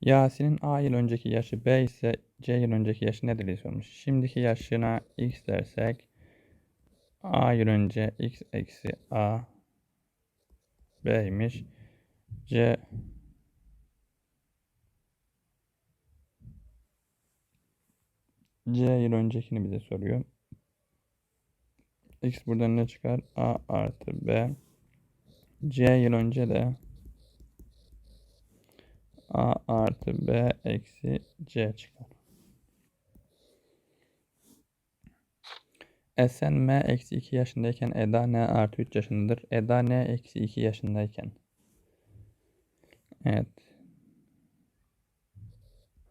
Yasin'in A yıl önceki yaşı B ise C yıl önceki yaşı nedir diye sormuş. Şimdiki yaşına x dersek A yıl önce x eksi A B'ymiş. C C yıl öncekini bize soruyor. X buradan ne çıkar? A artı B. C yıl önce de A artı B eksi C çıkar. Esen M eksi 2 yaşındayken Eda N artı 3 yaşındadır. Eda N eksi 2 yaşındayken. Evet.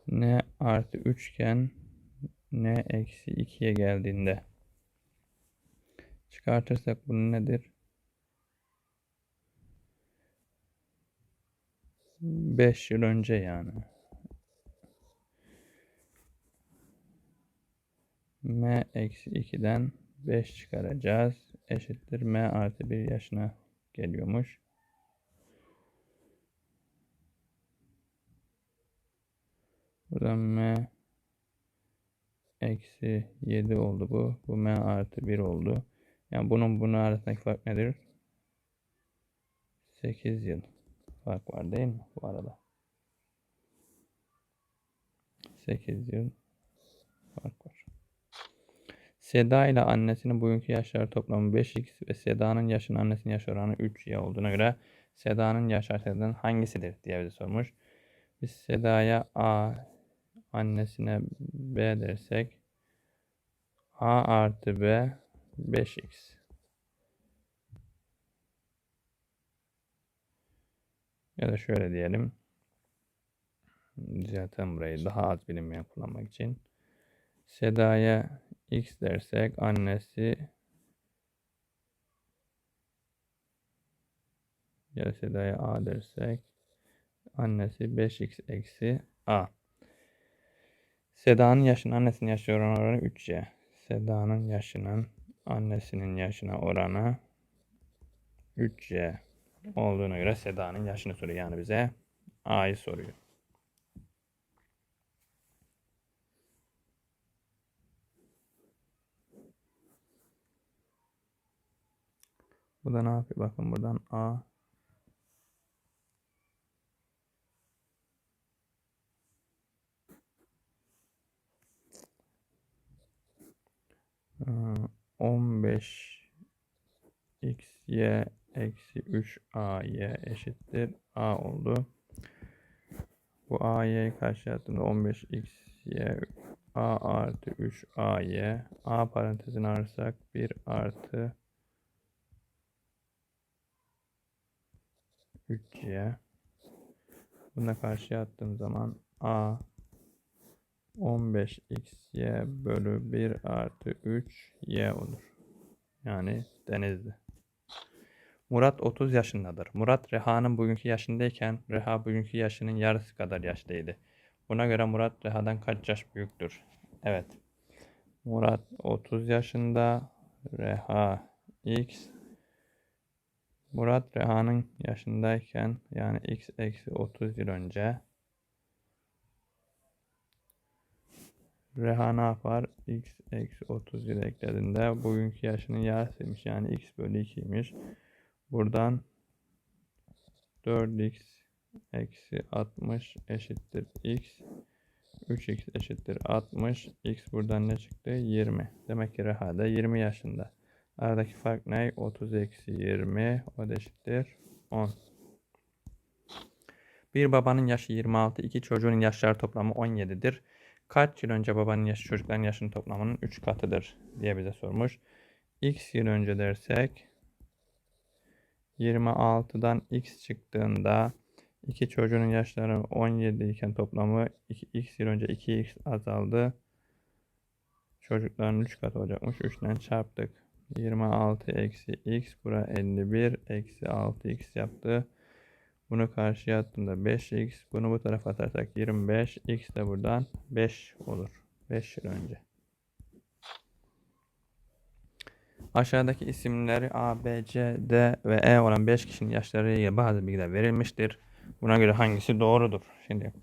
N artı 3 iken N eksi 2'ye geldiğinde. Çıkartırsak bu nedir? 5 yıl önce yani. M eksi 2'den 5 çıkaracağız. Eşittir M artı 1 yaşına geliyormuş. Buradan M eksi 7 oldu bu. Bu M artı 1 oldu. Yani bunun bunun arasındaki fark nedir? 8 yıl fark var değil mi bu arada? 8 yıl fark var. Seda ile annesinin bugünkü yaşları toplamı 5x ve Seda'nın yaşının annesinin yaş oranı 3y olduğuna göre Seda'nın yaş artlarından hangisidir diye bize sormuş. Biz Seda'ya A, annesine B dersek A artı B 5x. Ya da şöyle diyelim. Düzeltelim burayı daha az bilinmeyen kullanmak için. Seda'ya x dersek annesi ya da Seda'ya a dersek annesi 5x eksi a. Seda'nın yaşının annesinin yaşı oranı oranı 3y. Seda'nın yaşının annesinin yaşına oranı 3y olduğuna göre Seda'nın yaşını soruyor. Yani bize A'yı soruyor. Bu da ne yapıyor? Bakın buradan A Ee, 15 x y eksi 3 a y eşittir a oldu. Bu a y'yi karşıya attığımda 15 x y a artı 3 a parantezini alırsak 1 artı 3y bunu da karşıya attığım zaman a 15xy bölü 1 artı 3y olur. Yani denizli. Murat 30 yaşındadır. Murat Reha'nın bugünkü yaşındayken Reha bugünkü yaşının yarısı kadar yaşlıydı. Buna göre Murat Reha'dan kaç yaş büyüktür? Evet. Murat 30 yaşında. Reha x. Murat Reha'nın yaşındayken yani x eksi 30 yıl önce Reha ne yapar? x eksi 30 yıl eklediğinde bugünkü yaşının yarısıymış. Yani x bölü 2'ymiş. Buradan 4x eksi 60 eşittir x. 3x eşittir 60. x buradan ne çıktı? 20. Demek ki Reha da 20 yaşında. Aradaki fark ne? 30 eksi 20. O da eşittir 10. Bir babanın yaşı 26, iki çocuğun yaşları toplamı 17'dir. Kaç yıl önce babanın yaşı çocukların yaşının toplamının 3 katıdır diye bize sormuş. X yıl önce dersek 26'dan x çıktığında iki çocuğun yaşları 17 iken toplamı 2, x yıl önce 2x azaldı. Çocukların 3 katı olacakmış. 3'ten çarptık. 26 eksi x bura 51 eksi 6x yaptı. Bunu karşıya attığımda 5x. Bunu bu tarafa atarsak 25. x de buradan 5 olur. 5 yıl önce. Aşağıdaki isimleri A, B, C, D ve E olan 5 kişinin yaşları ile bazı bilgiler verilmiştir. Buna göre hangisi doğrudur? Şimdi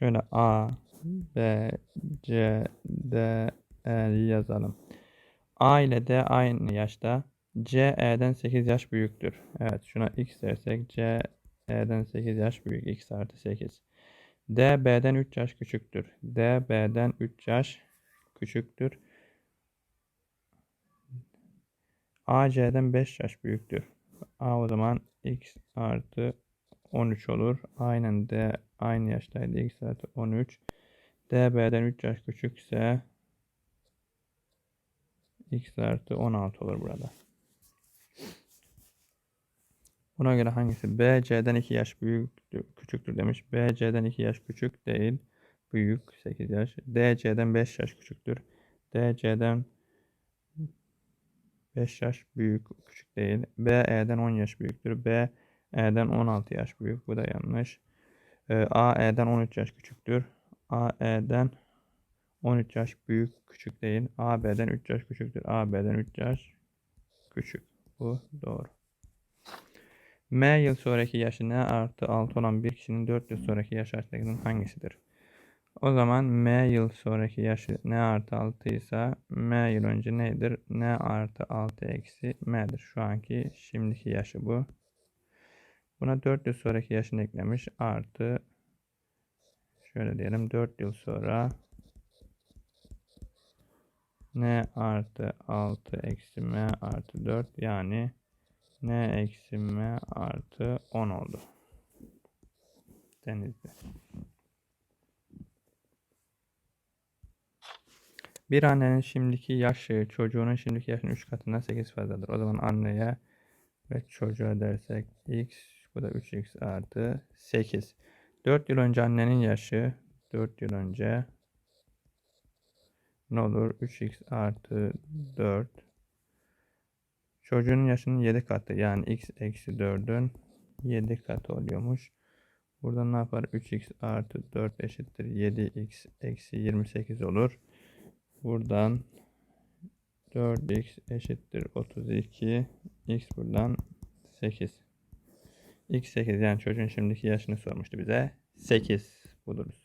Şöyle A, B, C, D, E'yi yazalım. A ile D aynı yaşta. C, E'den 8 yaş büyüktür. Evet şuna X dersek C, E'den 8 yaş büyük. X artı 8. D, B'den 3 yaş küçüktür. D, B'den 3 yaş küçüktür. A, C'den 5 yaş büyüktür. A o zaman X artı 13 olur. Aynen D aynı yaştaydı. X artı 13. D, B'den 3 yaş küçükse X artı 16 olur burada. Buna göre hangisi? B, C'den 2 yaş büyük, küçüktür demiş. B, C'den 2 yaş küçük değil. Büyük 8 yaş. D, C'den 5 yaş küçüktür. D, C'den 5 yaş büyük küçük değil. B, E'den 10 yaş büyüktür. B, E'den 16 yaş büyük. Bu da yanlış. Ee, A, E'den 13 yaş küçüktür. A, E'den 13 yaş büyük küçük değil. A, B'den 3 yaş küçüktür. A, B'den 3 yaş küçük. Bu doğru. M yıl sonraki yaşı N artı 6 olan bir kişinin 4 yıl sonraki yaş aşağıdakilerin hangisidir? O zaman M yıl sonraki yaşı N artı 6 ise M yıl önce nedir? N artı 6 eksi M'dir. Şu anki şimdiki yaşı bu. Buna 4 yıl sonraki yaşını eklemiş. Artı şöyle diyelim 4 yıl sonra N artı 6 eksi M artı 4 yani N eksi M artı 10 oldu. Denizli. Bir annenin şimdiki yaşı çocuğunun şimdiki yaşının 3 katından 8 fazladır. O zaman anneye ve çocuğa dersek x bu da 3x artı 8. 4 yıl önce annenin yaşı 4 yıl önce ne olur? 3x artı 4 Çocuğun yaşının 7 katı yani x eksi 4'ün 7 katı oluyormuş. Burada ne yapar? 3x artı 4 eşittir 7x eksi 28 olur. Buradan 4x eşittir 32. x buradan 8. x 8 yani çocuğun şimdiki yaşını sormuştu bize. 8 buluruz.